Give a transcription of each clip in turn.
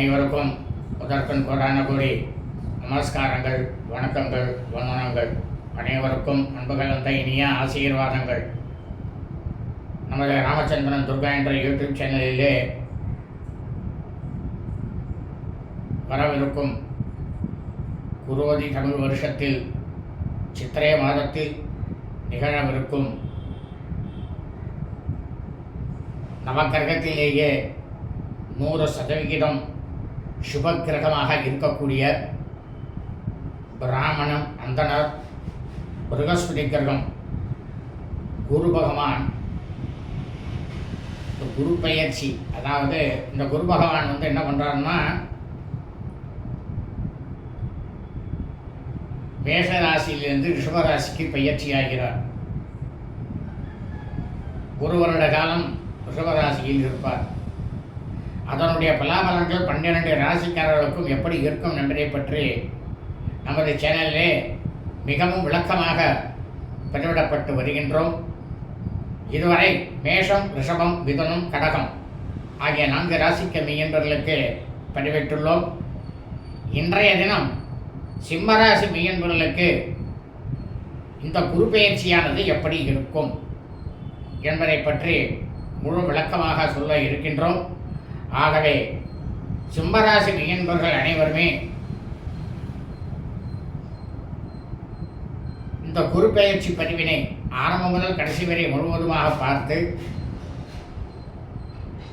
அனைவருக்கும் முதற்கண் கோடான கோடி நமஸ்காரங்கள் வணக்கங்கள் வந்தனங்கள் அனைவருக்கும் அன்புகள் வந்த இனிய ஆசீர்வாதங்கள். நமது ராமச்சந்திரன் துர்கா என்ற யூடியூப் சேனலிலே வரவிருக்கும் குரோதி தமிழ் வருஷத்தில் சித்திரை மாதத்தில் நிகழவிருக்கும் நவக்கிரகத்திலேயே நூறு சதவிகிதம் சுபக்கிரகமாக இருக்கக்கூடிய பிராமணம் அந்தனர் பிருகஸ்பதி கிரகம் குரு பகவான். இந்த குரு பயிற்சி அதாவது இந்த குரு பகவான் வந்து என்ன பண்ணுறாருன்னா மேஷராசியிலிருந்து ரிஷபராசிக்கு பயிற்சி ஆகிறார். ஒரு வருட காலம் ரிஷபராசியில் இருப்பார். அதனுடைய பலாபலங்கள் பன்னிரண்டு ராசிக்காரர்களுக்கும் எப்படி இருக்கும் என்பதை பற்றி நமது சேனலிலே மிகவும் விளக்கமாக பதிவிடப்பட்டு வருகின்றோம். இதுவரை மேஷம் ரிஷபம் மிதுனம் கடகம் ஆகிய நான்கு ராசிக்கு மெய்யன்பர்களுக்கு பதிவிட்டுள்ளோம். இன்றைய தினம் சிம்மராசி மெய்யன்பர்களுக்கு இந்த குரு எப்படி இருக்கும் என்பதை பற்றி முழு விளக்கமாக சொல்ல இருக்கின்றோம். ஆகவே சிம்மராசி மெய்யன்பர்கள் அனைவருமே இந்த குரு பெயர்ச்சி பதிவினை ஆரம்பம் முதல் கடைசி வரை முழுவதுமாக பார்த்து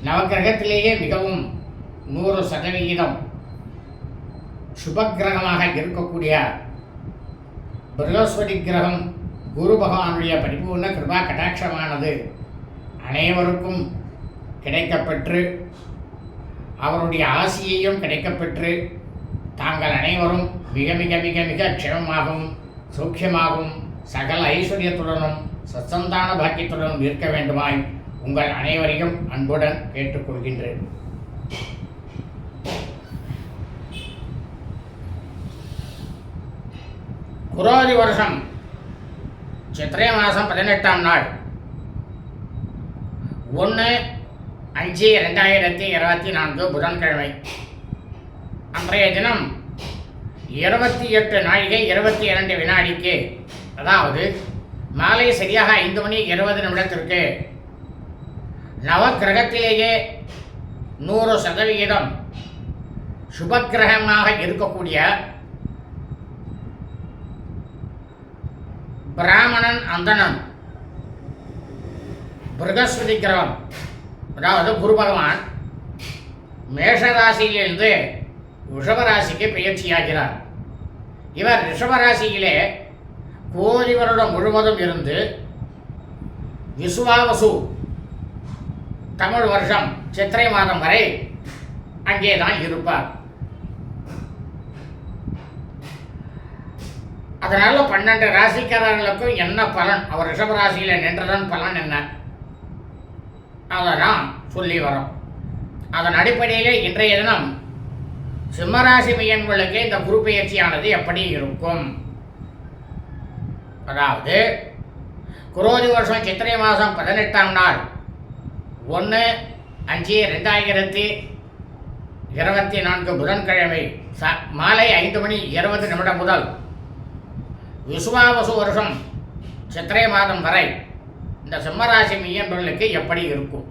நவக்கிரகத்திலேயே மிகவும் நூறு சதவிகிதம் சுபக்கிரகமாக இருக்கக்கூடிய பிரகஸ்பதி கிரகம் குரு பகவானுடைய பரிபூர்ண கிருபா கடாட்சமானது அனைவருக்கும் கிடைக்கப்பெற்று அவருடைய ஆசியையும் கிடைக்கப்பெற்று தாங்கள் அனைவரும் மிக மிக மிக மிக க்ஷமமாகவும் சௌக்கியமாகவும் சகல ஐஸ்வர்யத்துடனும் சச்சந்தான பாக்கியத்துடனும் இருக்க வேண்டுமாய் உங்கள் அனைவரையும் அன்புடன் கேட்டுக்கொள்கின்றேன். குரோதி வருஷம் சித்திரை மாதம் பதினெட்டாம் நாள். ஒன்று அஞ்சு ரெண்டாயிரத்தி இருபத்தி நான்கு புதன்கிழமை. அன்றைய தினம் இருபத்தி எட்டு நாழிகை இருபத்தி இரண்டு வினாடிக்கு அதாவது மாலை சரியாக ஐந்து மணி இருபது நிமிடத்திற்கு நவக்கிரகத்திலேயே நூறு சதவிகிதம் சுபக்கிரகமாக இருக்கக்கூடிய பிராமணன் அந்தணன் பிரகஸ்பதி கிரகம். அதாவது குரு பகவான் மேஷராசியிலிருந்து ரிஷபராசிக்கு பயிற்சியாகிறார் இவர் ரிஷபராசியிலே கோரி வருடம் முழுவதும் இருந்து விசுவாவசு தமிழ் வருஷம் சித்திரை மாதம் வரை அங்கே தான் இருப்பார். அதனால பன்னெண்டு ராசிக்காரர்களுக்கும் என்ன பலன்? அவர் ரிஷபராசியில் நின்றதன் பலன் என்ன? அதை நாம் சொல்லி வரோம் அதன் அடிப்படையிலே இன்றைய தினம் சிம்மராசி மையன்களுக்கு இந்த குரு பயிற்சியானது எப்படி இருக்கும்? அதாவது குரோதி வருஷம் சித்திரை மாதம் பதினெட்டாம் நாள். ஒன்று அஞ்சு ரெண்டாயிரத்தி இருபத்தி நான்கு புதன்கிழமை ச மாலை ஐந்து மணி இருபது நிமிடம் முதல். விசுவாவசு வருஷம் சித்திரை மாதம் வரை. இந்த சிம்மராசி மையன்பர்களுக்கு எப்படி இருக்கும்?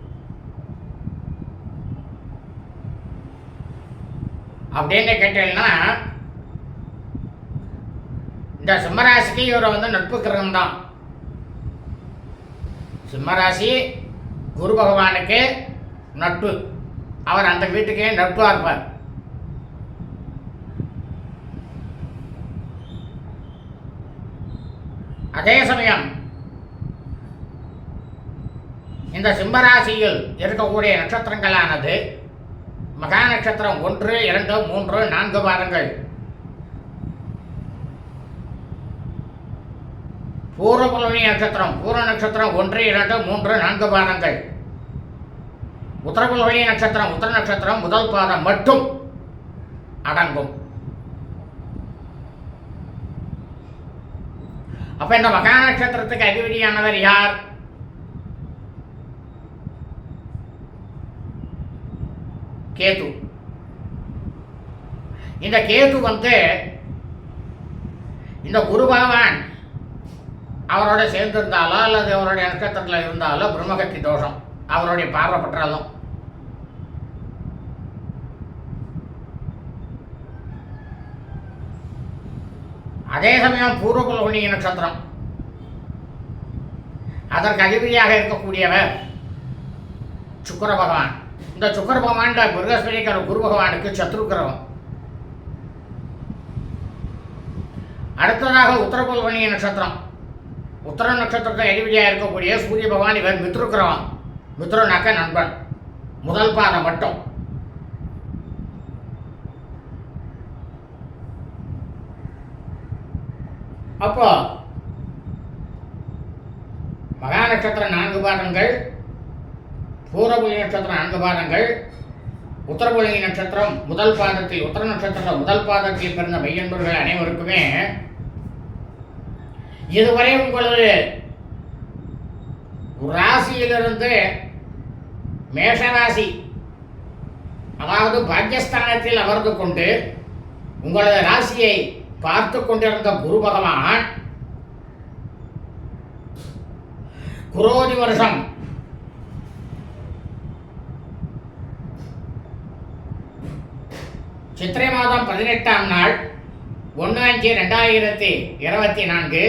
அப்படின்னு கேட்டீங்கன்னா இந்த சிம்மராசிக்கு இவர் வந்து நட்பு கிரகம் தான். சிம்மராசி குரு பகவானுக்கு நட்பு. அவர் அந்த வீட்டுக்கே நட்பாக இருப்பார். அதே சமயம் இந்த சிம்மராசியில் இருக்கக்கூடிய நட்சத்திரங்களானது மகா நட்சத்திரம் ஒன்று இரண்டு மூன்று நான்கு பாதங்கள் பூர்வபுலனி நட்சத்திரம் பூர்வ நட்சத்திரம் ஒன்று இரண்டு மூன்று நான்கு பாதங்கள் உத்தரபுலனி நட்சத்திரம் உத்தர நட்சத்திரம் முதல் பாதம் மட்டும் அடங்கும். அப்ப இந்த மகா நட்சத்திரத்துக்கு அதிபதியானவர் யார்? கேது. இந்த கேது வந்து இந்த குரு பகவான் அவரோட சேர்ந்திருந்தாலோ அல்லது அவருடைய நட்சத்திரத்தில் இருந்தாலோ பிரம்மகத்தி தோஷம். அவருடைய பார்வைப்பட்டாலும் அதே சமயம் பூர்வகுலகுணி நட்சத்திரம். அதற்கு அதிபதியாக இருக்கக்கூடியவர் சுக்கர பகவான். இந்த சுக்கர பகவான் மிருகஸ்வரிக்கிற குரு பகவானுக்கு சத்ருக்கிரகம். அடுத்ததாக உத்தரபுல்வணிய நட்சத்திரம். உத்தர நட்சத்திரத்தை அதிபதியாக இருக்கக்கூடிய சூரிய பகவான் இவர் மித்ருக்கிரகம். மித்ருனாக்க நண்பன். முதல் பாதம் மட்டும். அப்போ மகா நட்சத்திரம் நான்கு பாதங்கள் பூரபுலி நட்சத்திரம் நான்கு பாதங்கள் உத்தரபுலி நட்சத்திரம் முதல் பாதத்தில் உத்தர நட்சத்திரம் முதல் பாதத்தில் பிறந்த மையன்பர்கள் அனைவருக்குமே இதுவரை உங்களது ராசியிலிருந்து மேஷராசி அதாவது பாக்கியஸ்தானத்தில் அமர்ந்து கொண்டு உங்களது ராசியை பார்த்து கொண்டிருந்த குரு பகவான் குரோதி வருஷம் சித்திரை மாதம் பதினெட்டாம் நாள் ஒன்று அஞ்சு ரெண்டாயிரத்தி இருபத்தி நான்கு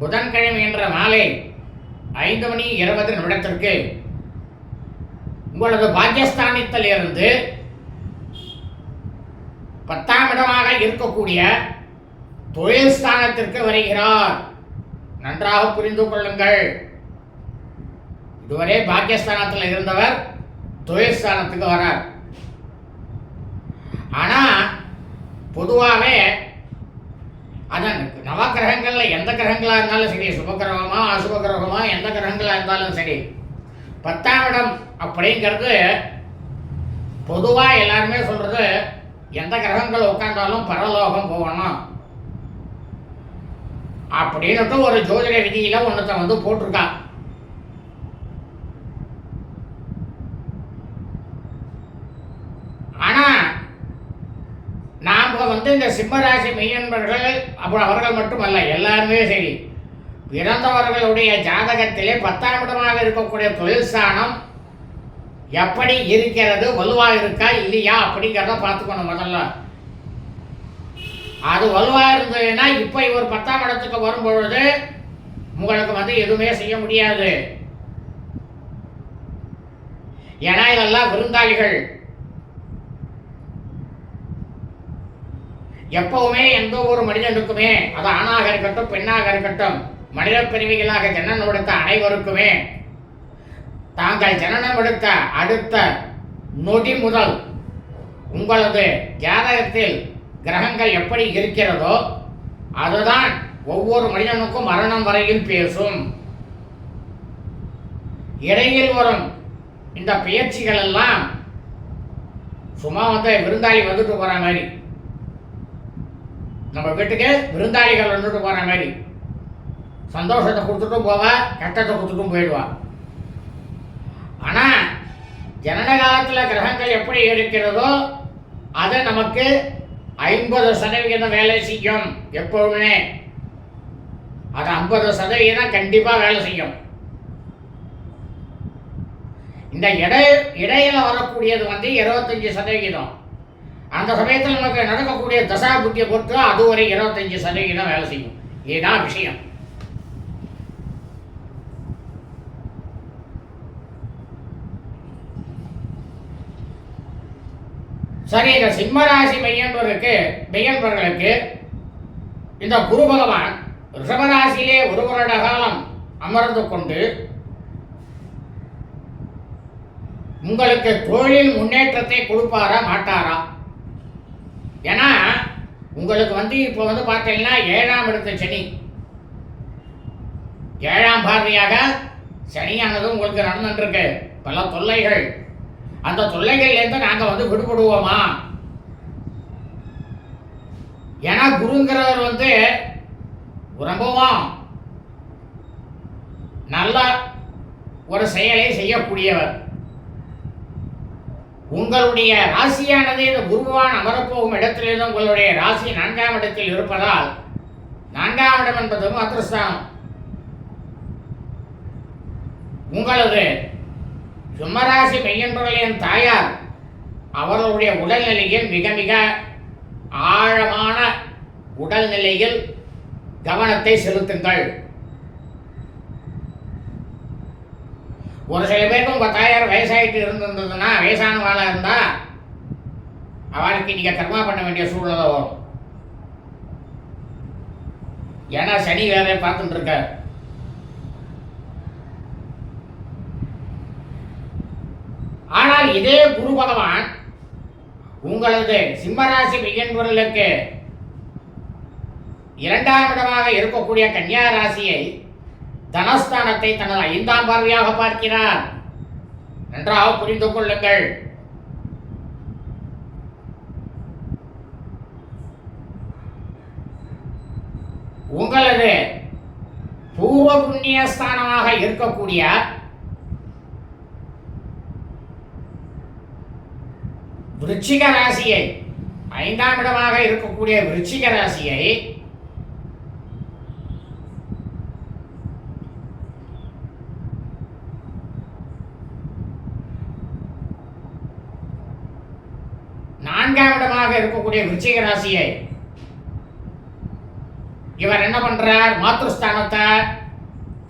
புதன்கிழமை என்ற மாலை ஐந்து மணி இருபது நிமிடத்திற்கு உங்களது பாக்கியஸ்தானத்தில் இருந்து பத்தாம் இடமாக இருக்கக்கூடிய தொழில் ஸ்தானத்திற்கு வருகிறார். நன்றாக புரிந்து கொள்ளுங்கள். இதுவரை பாக்கியஸ்தானத்தில் இருந்தவர் தொழில் ஸ்தானத்துக்கு வரார். ஆனால் பொதுவாகவே அதன் நவகிரகங்களில் எந்த கிரகங்களாக இருந்தாலும் சரி சுபகிரகமா அசுப கிரகமா எந்த கிரகங்களாக இருந்தாலும் சரி பத்தாம் இடம் அப்படிங்கிறது பொதுவாக எல்லாருமே சொல்கிறது எந்த கிரகங்கள் உட்காந்தாலும் பரலோகம் போகணும். அப்படின்னுட்டு ஒரு ஜோதிட விதியில் ஒன்றத்தை வந்து போட்டிருக்கான் ஆனா நாம வந்து இந்த சிம்மராசி மெய்யன்பர்கள் அப்புறம் அவர்கள் மட்டுமல்ல எல்லாருமே சரி. பிறந்தவர்களுடைய ஜாதகத்திலே பத்தாம் இடமாக இருக்கக்கூடிய தொழில்ஸ்தானம் எப்படி இருக்கிறது வலுவாக இருக்கா இல்லையா அப்படிங்கிறத பார்த்துக்கணும் முதல்ல. அது வலுவாக இருந்ததுன்னா இப்போ இவர் பத்தாம் இடத்துக்கு வரும்பொழுது உங்களுக்கு வந்து எதுவுமே செய்ய முடியாது. ஏன்னா இதெல்லாம் விருந்தாளிகள். எப்பவுமே எந்த ஒரு மனிதனுக்குமே அது ஆணாக இருக்கட்டும் பெண்ணாக இருக்கட்டும் மனித பிரிவிகளாக ஜனனம் எடுத்த அனைவருக்குமே தாங்கள் ஜனனம் எடுத்த அடுத்த நொடி முதல் உங்களது ஜாதகத்தில் கிரகங்கள் எப்படி இருக்கிறதோ அதுதான் ஒவ்வொரு மனிதனுக்கும் மரணம் வரையில் பேசும். இடையில் வரும் இந்த பயிற்சிகள் எல்லாம் சும்மா வந்து விருந்தாளி வந்துட்டு போற மாதிரி. நம்ம வீட்டுக்கு விருந்தாளிகள் வந்துட்டு போகிற மாதிரி. சந்தோஷத்தை கொடுத்துட்டும் போவா கஷ்டத்தை கொடுத்துட்டும் போயிடுவா. ஆனால் ஜனன காலத்தில் கிரகங்கள் எப்படி இருக்கிறதோ அதை நமக்கு ஐம்பது சதவிகிதம் வேலை செய்யும் எப்பவுமே. அது ஐம்பது சதவிகிதம் கண்டிப்பாக வேலை செய்யும். இந்த இடை இடையில வரக்கூடியது வந்து இருபத்தஞ்சு சதவிகிதம். அந்த சமயத்தில் நமக்கு நடக்கக்கூடிய தசா புத்தியை பொறுத்து அது ஒரு இருபத்தஞ்சு சதவிகிதம் வேலை செய்யும். இதுதான் விஷயம். சரி இந்த சிம்மராசி மெய்யன்பருக்கு மையன்பர்களுக்கு இந்த குரு பகவான் ரிஷபராசியிலே ஒரு வருட காலம் அமர்ந்து கொண்டு உங்களுக்கு தொழில் முன்னேற்றத்தை கொடுப்பாரா மாட்டாரா? ஏன்னா உங்களுக்கு வந்து இப்போ வந்து பார்த்தீங்கன்னா ஏழாம் இடத்து சனி. ஏழாம் பார்வையாக சனியானது உங்களுக்கு நடந்துட்டுருக்கு. பல தொல்லைகள். அந்த தொல்லைகள்லேருந்து நாங்கள் வந்து விடுபடுவோமா? ஏன்னா குருங்கிறவர் வந்து ரொம்பவும் நல்ல ஒரு செயலை செய்யக்கூடியவர். உங்களுடைய ராசியானது இந்த குருவான் அமரப்போகும் இடத்திலிருந்து உங்களுடைய ராசி நான்காம் இடத்தில் இருப்பதால் நான்காம் இடம் என்பது மாத்திரஸ்தானம். உங்களது சிம்மராசி மெய்யன்பர்களின் தாயார் அவர்களுடைய உடல்நிலையில் மிக மிக ஆழமான உடல்நிலையில் கவனத்தை செலுத்துங்கள். ஒரு சில பேருக்கும் பத்தாயிரம் வயசாகிட்டு வயசாயிட்டு இருந்திருந்ததுன்னா வயசானவாளாக இருந்தால் அவளுக்கு நீங்கள் கர்மா பண்ண வேண்டிய சூழ்நிலை வரும். ஏன்னா சனி வேலையை பார்த்துட்டு இருக்க. ஆனால் இதே குரு பகவான் உங்களது சிம்மராசி மிகன்பொருளுக்கு இரண்டாம் இடமாக இருக்கக்கூடிய கன்னியா ராசியை தனஸ்தானத்தை தனது ஐந்தாம் பார்வையாக பார்க்கிறார். நன்றாக புரிந்து கொள்ளுங்கள். உங்களது பூர்வ புண்ணியஸ்தானமாக இருக்கக்கூடிய விருச்சிக ராசியை ஐந்தாம் இடமாக இருக்கக்கூடிய விருச்சிக ராசியை நான்காம் இடமாக இருக்கக்கூடிய விருச்சிக ராசியை இவர் என்ன பண்றார்? மாத்ருஸ்தானத்தை?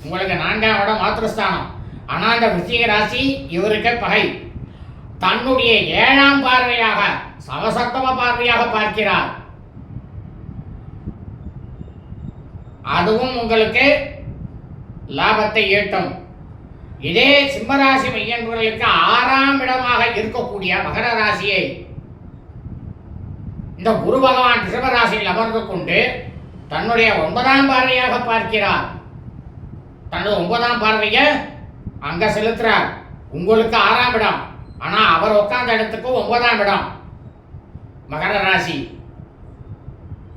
உங்களுக்கு நான்காம் இடம் மாத்ருஸ்தானம். ஆனால் அந்த விருச்சிக ராசி இவருக்கு பகை. தன்னுடைய ஏழாம் பார்வையாக சவசத்தம பார்வையாக பார்க்கிறார். அதுவும் உங்களுக்கு லாபத்தை ஈட்டும். இதே சிம்மராசி மையன்பர்களுக்கு ஆறாம் இடமாக இருக்கக்கூடிய மகர ராசியை இந்த குரு பகவான் ரிஷபராசியில் அமர்ந்து கொண்டு தன்னுடைய ஒன்பதாம் பார்வையாக பார்க்கிறார். தனது ஒன்பதாம் பார்வையை அங்க செலுத்துறார். உங்களுக்கு ஆறாம் இடம். ஆனா அவர் உட்கார்ந்த இடத்துக்கு ஒன்பதாம் இடம். மகர ராசி.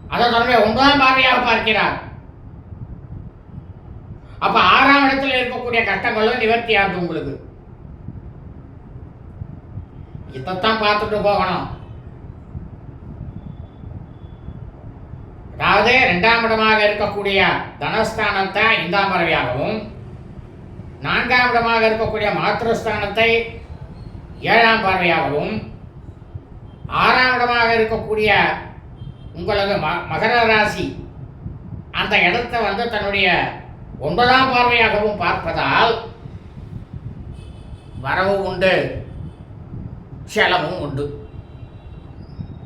அதை தன்னுடைய ஒன்பதாம் பார்வையாக பார்க்கிறார். அப்ப ஆறாம் இடத்துல இருக்கக்கூடிய கஷ்டங்களும் நிவர்த்தி ஆகுது உங்களுக்கு. இதைத்தான் பார்த்துட்டு போகணும். அதாவது ரெண்டாம் இடமாக இருக்கக்கூடிய தனஸ்தானத்தை ஐந்தாம் பறவையாகவும் நான்காம் இடமாக இருக்கக்கூடிய மாத்திருஸ்தானத்தை ஏழாம் பார்வையாகவும் ஆறாம் இடமாக இருக்கக்கூடிய உங்களது ம மகர ராசி அந்த இடத்தை வந்து தன்னுடைய ஒன்பதாம் பார்வையாகவும் பார்ப்பதால் வரவு உண்டு செலவும் உண்டு.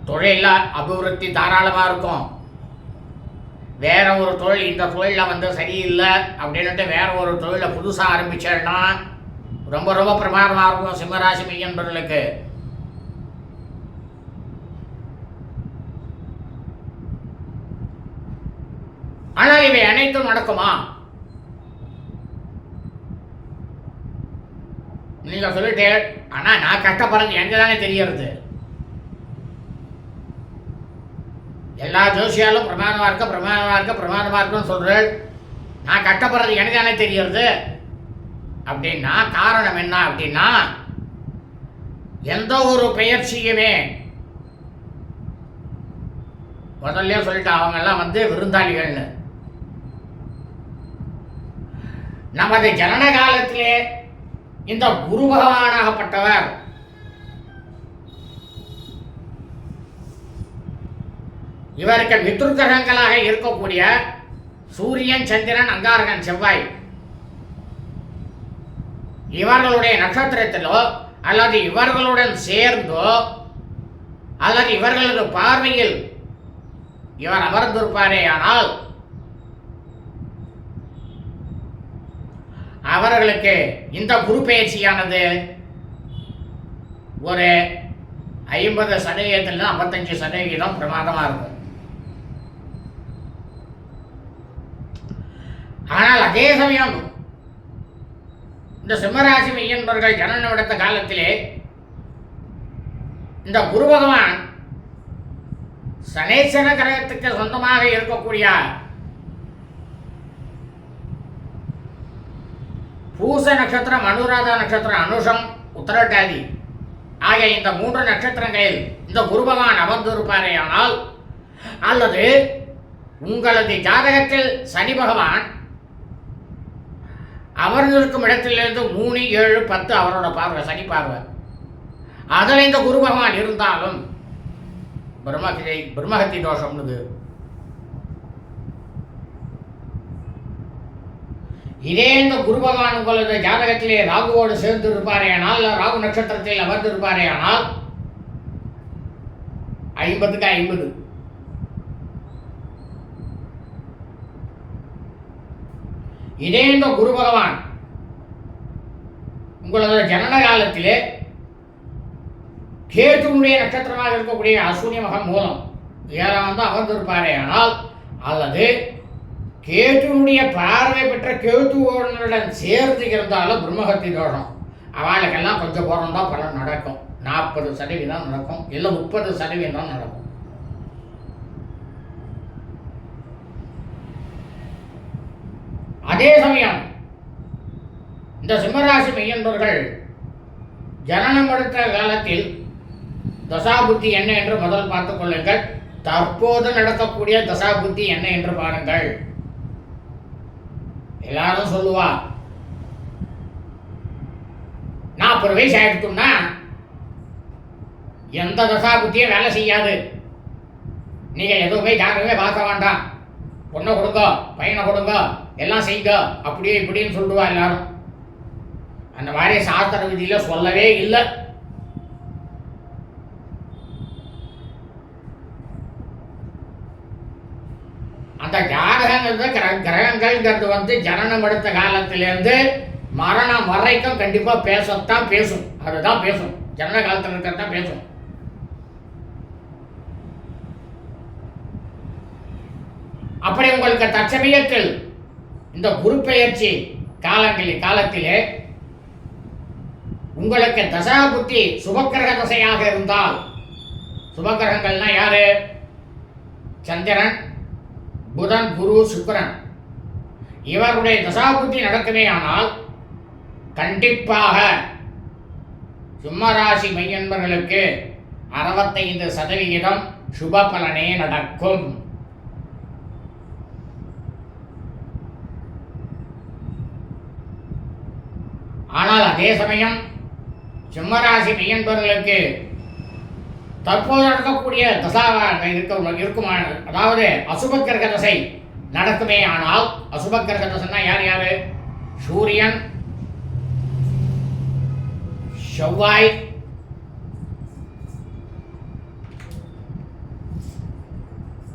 தொழிலில் அபிவிருத்தி தாராளமாக இருக்கும். வேற ஒரு தொழில் இந்த தொழிலில் வந்து சரியில்லை அப்படின்ட்டு வேற ஒரு தொழிலை புதுசாக ஆரம்பிச்சேன்னா ரொம்ப ரொம்ப பிரமாதமாக இருக்கும் சிம்மராசி மையன்பர்களுக்கு ஆனால் இவை அனைத்தும் நடக்குமா? நீங்கள் சொல்லிட்டு ஆனால் நான் கஷ்டப்படுறது எனக்கு தானே தெரியறது. எல்லா ஜோசியாலும் பிரமாணமாக இருக்க பிரமாணமாக இருக்க பிரமாணமாக இருக்குன்னு சொல்றேன். நான் கட்டப்படுறது எனக்கு தானே தெரியறது? அப்படின்னா காரணம் என்ன அப்படின்னா எந்த ஒரு பெயர்ச்சியுமே முதல்ல சொல்லிட்டு அவங்க எல்லாம் வந்து விருந்தாளிகள்னு. நமது ஜனன காலத்திலே இந்த குரு பகவானாகப்பட்டவர் இவருக்கு மித்ருகிரகங்களாக இருக்கக்கூடிய சூரியன் சந்திரன் அங்காரகன் செவ்வாய். இவர்களுடைய நட்சத்திரத்திலோ அல்லது இவர்களுடன் சேர்ந்தோ அல்லது இவர்களது பார்வையில் இவர் அமர்ந்திருப்பாரே ஆனால் அவர்களுக்கு இந்த குரு பயிற்சியானது ஒரு ஐம்பது சதவீதத்திலிருந்து ஐம்பத்தஞ்சு சதவிகிதம் பிரமாதமாக இருக்கும். ஆனால் அதே சமயம் இந்த சிம்மராசி மெய்யன்பர்கள் ஜனனம் எடுத்த காலத்திலே இந்த குரு பகவான் சனேசன கிரகத்துக்கு சொந்தமாக இருக்கக்கூடிய பூச நட்சத்திரம் அனுராதா நட்சத்திரம் அனுஷம் உத்தரட்டாதி ஆகிய இந்த மூன்று நட்சத்திரங்களில் இந்த குரு பகவான் அமர்ந்திருப்பாரேயானால் அல்லது உங்களது ஜாதகத்தில் சனி பகவான் அமர்ந்திருக்கும் இடத்திலிருந்து மூணு ஏழு பத்து அவரோட பார்வை சனி பார்வை. அதில் இந்த குரு பகவான் இருந்தாலும் பிரம்மகிரை பிரம்மஹத்தி தோஷம்னுது. இதே இந்த குரு பகவான் உங்களது ஜாதகத்திலே ராகுவோடு சேர்ந்து இருப்பாரே ஆனால் ராகு நட்சத்திரத்தில் அமர்ந்து இருப்பாரே ஆனால் ஐம்பதுக்கு ஐம்பது. இதே இந்த குரு பகவான். உங்களது ஜனன காலத்திலே கேதுனுடைய நட்சத்திரமாக இருக்கக்கூடிய அஸ்வினி மகம் மூலம் ஏழாம் வந்து அமர்ந்திருப்பாரே. ஆனால் அல்லது கேதுனுடைய பார்வை பெற்ற கேதுவனுடன் சேர்ந்து இருந்தாலும் பிரம்மகத்தி தோஷம். அவளுக்கெல்லாம் கொஞ்சம் போகிறோம் தான் பலன் நடக்கும். நாற்பது சதவீதம் நடக்கும். இல்லை முப்பது சதவீதம் நடக்கும். அதே சமயம் இந்த சிம்மராசி மெய்யன்பர்கள் ஜனனம் எடுத்த காலத்தில் தசாபுத்தி என்ன என்று முதல் பார்த்துக் கொள்ளுங்கள். தற்போது நடக்கக்கூடிய தசாபுத்தி என்ன என்று பாருங்கள். எல்லாரும் சொல்லுவா நாற்பது வயசு ஆயிடுச்சுன்னா எந்த தசாபுத்தியும் வேலை செய்யாது. நீங்க எதுவுமே ஜாதகமே பார்க்க வேண்டாம். பொண்ணை கொடுங்க பையனை கொடுங்க எல்லாம் செய்க. அப்படியே இப்படின்னு சொல்லுவா எல்லாரும். அந்த மாதிரி சாஸ்திர விதியில சொல்லவே இல்லை. அந்த ஜாதகங்கிறது கிர கிரகங்கள்ங்கிறது வந்து ஜனனம் எடுத்த காலத்திலேருந்து மரணம் வரைக்கும் கண்டிப்பாக பேசத்தான் பேசும். அதுதான் பேசும். ஜனன காலத்தில் இருக்கிறது தான் பேசும். அப்படி உங்களுக்கு தற்சமயத்தில் இந்த குரு பெயர்ச்சி காலங்களில் காலத்திலே உங்களுக்கு தசா புத்தி சுபக்கிரக தசையாக இருந்தால் சுபக்கிரகங்கள்னா யாரு? சந்திரன் புதன் குரு சுக்கரன். இவருடைய தசாபுத்தி நடக்குமே ஆனால் கண்டிப்பாக சிம்மராசி மையன்பர்களுக்கு அறுபத்தைந்து சதவிகிதம் சுப பலனே நடக்கும். ஆனால் அதே சமயம் சிம்மராசி மெய்யன்பர்களுக்கு தற்போது நடக்கக்கூடிய தசாவாக இருக்க இருக்குமான அதாவது அசுபக்கிரக தசை நடக்குமே ஆனால் அசுபக்கிரக தசைன்னா யார் யார்? சூரியன் செவ்வாய்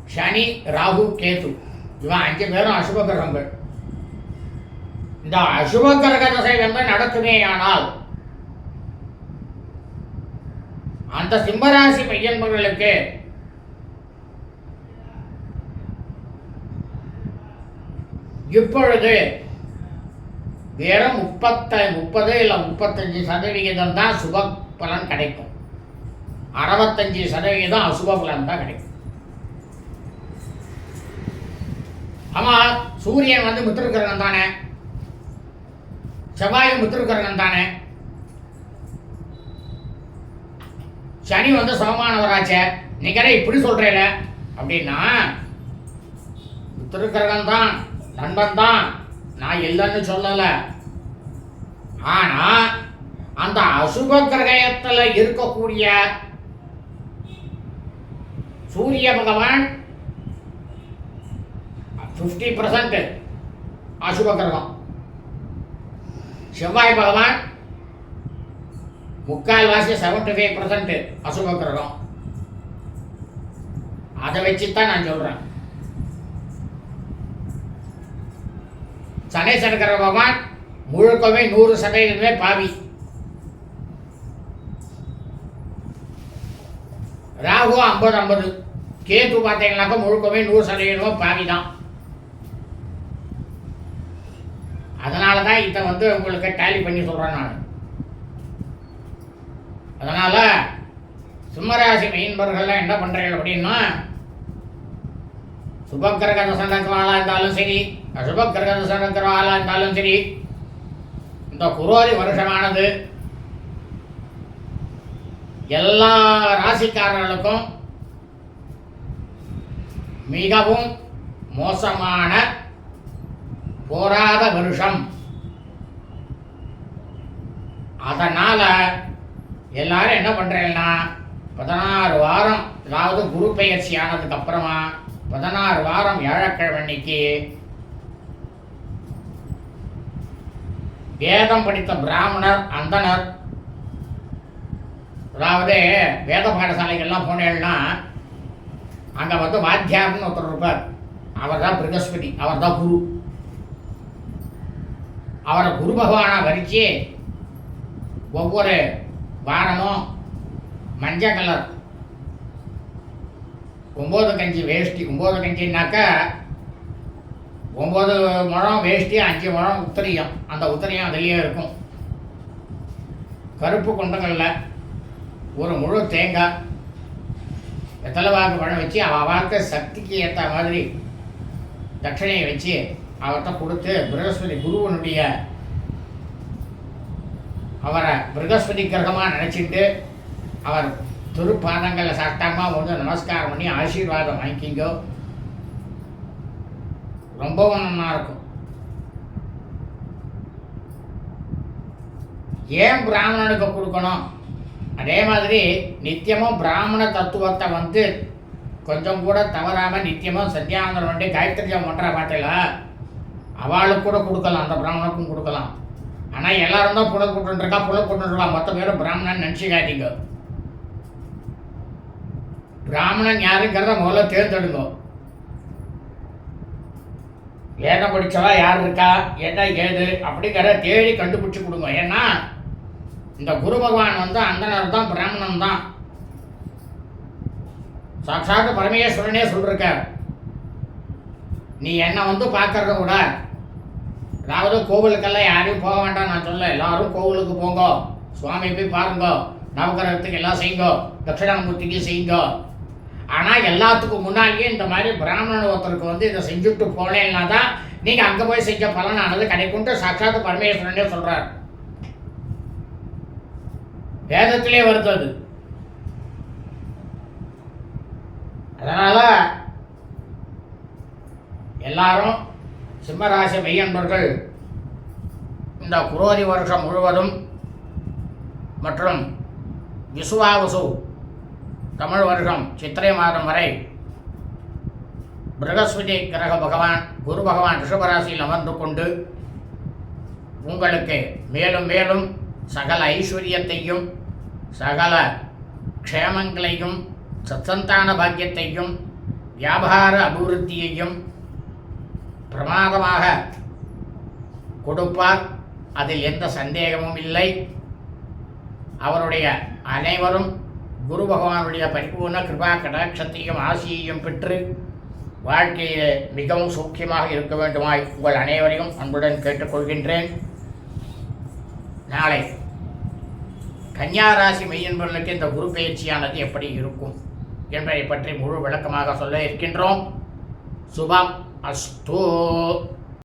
சனி ராகு கேது. இவன் அஞ்சு பேரும் அசுபகிரகங்கள் இந்த அசுப கிரக தசை வந்து நடக்குமேயானால் அந்த சிம்மராசி பையன்பர்களுக்கு இப்பொழுது வெறும் முப்பத்த முப்பது இல்லை முப்பத்தஞ்சு சதவிகிதம் தான் சுப பலன் கிடைக்கும். அறுபத்தஞ்சு சதவிகிதம் அசுப பலன் தான் கிடைக்கும். ஆமாம் சூரியன் வந்து மித்திருக்கிறவன் தானே. செவ்வாயும் மித்திருக்கிறவன் தானே? சனி வந்து சமமானவராச்சே நீங்களே இப்படி சொல்றேல. அப்படின்னா திருக்கரகன் தான் நண்பன் தான் நான் இல்லைன்னு சொல்லல. ஆனா அந்த அசுப கிரகத்தில் இருக்கக்கூடிய சூரிய பகவான் ஃபிஃப்டி பர்சன்ட் அசுப கிரகம். செவ்வாய் பகவான் முக்கால்வாசி செவன்டி ஃபைவ் பர்சன்ட் அசுப கிரகம் அதை வச்சு தான் நான் சொல்கிறேன் சனேசன் கிரக பகவான் முழுக்கவே நூறு சதவீதமே பாவி. ராகு ஐம்பது ஐம்பது. கேது பார்த்தீங்கன்னாக்கா முழுக்கமே நூறு சதவீதமும் பாவி தான் அதனால தான் இதை வந்து உங்களுக்கு டேலி பண்ணி சொல்கிறேன் நான். அதனால் சிம்மராசி மீன்பர்கள்லாம் என்ன பண்ணுறீங்க அப்படின்னா சுபக்கிரக தசை இருந்தாலும் சரி அசுபக்கிரக தசை நடக்கிறவாளாக இருந்தாலும் சரி இந்த குரோதி வருஷமானது எல்லா ராசிக்காரர்களுக்கும் மிகவும் மோசமான போராத வருஷம். அதனால் எல்லாரும் என்ன பண்ணுறேன்னா பதினாறு வாரம் அதாவது குரு பயிற்சி ஆனதுக்கு அப்புறமா பதினாறு வாரம் வியாழக்கிழமை அன்னைக்கு வேதம் படித்த பிராமணர் அந்தனர் அதாவது வேத பாடசாலைகள்லாம் போனேன்னா அங்கே வந்து வாத்தியார்னு ஒருத்தர் இருப்பார். அவர் தான் பிரகஸ்பதி அவர் தான் குரு. அவரை குரு பகவானாக வரிச்சு ஒவ்வொரு வாரமும் மஞ்சள் கலர். ஒம்பது கஞ்சி வேஷ்டி ஒம்பது கஞ்சின்னாக்கா ஒம்பது முழம் வேஷ்டி அஞ்சு முழம் உத்திரியம். அந்த உத்திரியம் அதுலேயே இருக்கும். கருப்பு குண்டங்களில் ஒரு முழு தேங்காய். வெத்தலை வாக்கு பழம் வச்சு அவள் வார்த்தை சக்திக்கு ஏற்ற மாதிரி தட்சணையை வச்சு அவர்கிட்ட கொடுத்து பிரகஸ்பதி குருவனுடைய அவரை பிரகஸ்பதி கிரகமாக நினச்சிட்டு அவர் திருப்பாதங்களில் சாஷ்டாங்கமாக வந்து நமஸ்காரம் பண்ணி ஆசீர்வாதம் வாங்கிக்கிங்கோ ரொம்பவும் நல்லா இருக்கும். ஏன் பிராமணனுக்கு கொடுக்கணும்? அதே மாதிரி நித்தியமும் பிராமண தத்துவத்தை வந்து கொஞ்சம் கூட தவறாமல் நித்தியமும் சத்தியானந்தம் பண்ணி காயத்ரி ஜபம் பண்ணுறா பார்த்தீங்களா அவளுக்கு கூட கொடுக்கலாம் அந்த பிராமணனுக்கும் கொடுக்கலாம். ஆனால் எல்லாரும் தான் புல கூட்டுருக்கா புல கூட்டுருக்கா மொத்த பேரும் பிராமணன் நினச்சிக்காதீங்க. பிராமணன் யாருங்கிறத முதல்ல தேர்ந்தெடுங்க. வேதம் படித்தவா யார் இருக்கா? என்ன ஏது? அப்படிங்கிறத தேடி கண்டுபிடிச்சு கொடுங்க. ஏன்னா இந்த குரு பகவான் வந்து அந்தனர் தான் பிராமணன் தான். சாட்சாத்து பரமேஸ்வரனே சொல்லிருக்கார். நீ என்னை வந்து பார்க்கறத கூட அதாவது கோவிலுக்கெல்லாம் யாரையும் போக வேண்டாம் நான் சொல்ல எல்லாரும் கோவிலுக்கு போங்க. சுவாமி போய் பாருங்க. நவகிரகத்துக்கு எல்லாம் செய்யுங்க. தட்சிணாமூர்த்திக்கு செய்யுங்க. ஆனால் எல்லாத்துக்கும் முன்னாடியே இந்த மாதிரி பிராமணன் ஒருத்தருக்கு வந்து இதை செஞ்சுட்டு போனேன்னா தான் நீங்கள் அங்கே போய் செஞ்ச பலனானது கிடைக்கும்ட்டு சாட்சாத் பரமேஸ்வரனே சொல்கிறார் வேதத்திலே வருது அது. அதனால் எல்லாரும் சிம்மராசி மெய்யன்பர்கள் இந்த குரோதி வருஷம் முழுவதும் மற்றும் விசுவாவசு தமிழ் வருஷம் சித்திரை மாதம் வரை பிரகஸ்பதி கிரக பகவான் குரு பகவான் ரிஷபராசியில் அமர்ந்து கொண்டு உங்களுக்கு மேலும் மேலும் சகல ஐஸ்வர்யத்தையும் சகல க்ஷேமங்களையும் சத்சந்தான பாக்கியத்தையும் வியாபார அபிவிருத்தியையும் பிரமாதமாக கொடுப்பார். அதில் எந்த சந்தேகமும் இல்லை. அவருடைய அனைவரும் குரு பகவானுடைய பரிபூர்ண கிருபா கடாட்சத்தையும் ஆசியையும் பெற்று வாழ்க்கையிலே மிகவும் சூக்கியமாக இருக்க வேண்டுமாய் உங்கள் அனைவரையும் அன்புடன் கேட்டுக்கொள்கின்றேன். நாளை கன்னியாராசி மெய்யன்பர்களுக்கு இந்த குரு பயிற்சியானது எப்படி இருக்கும் என்பதை பற்றி முழு விளக்கமாக சொல்ல இருக்கின்றோம். சுபம். Hasta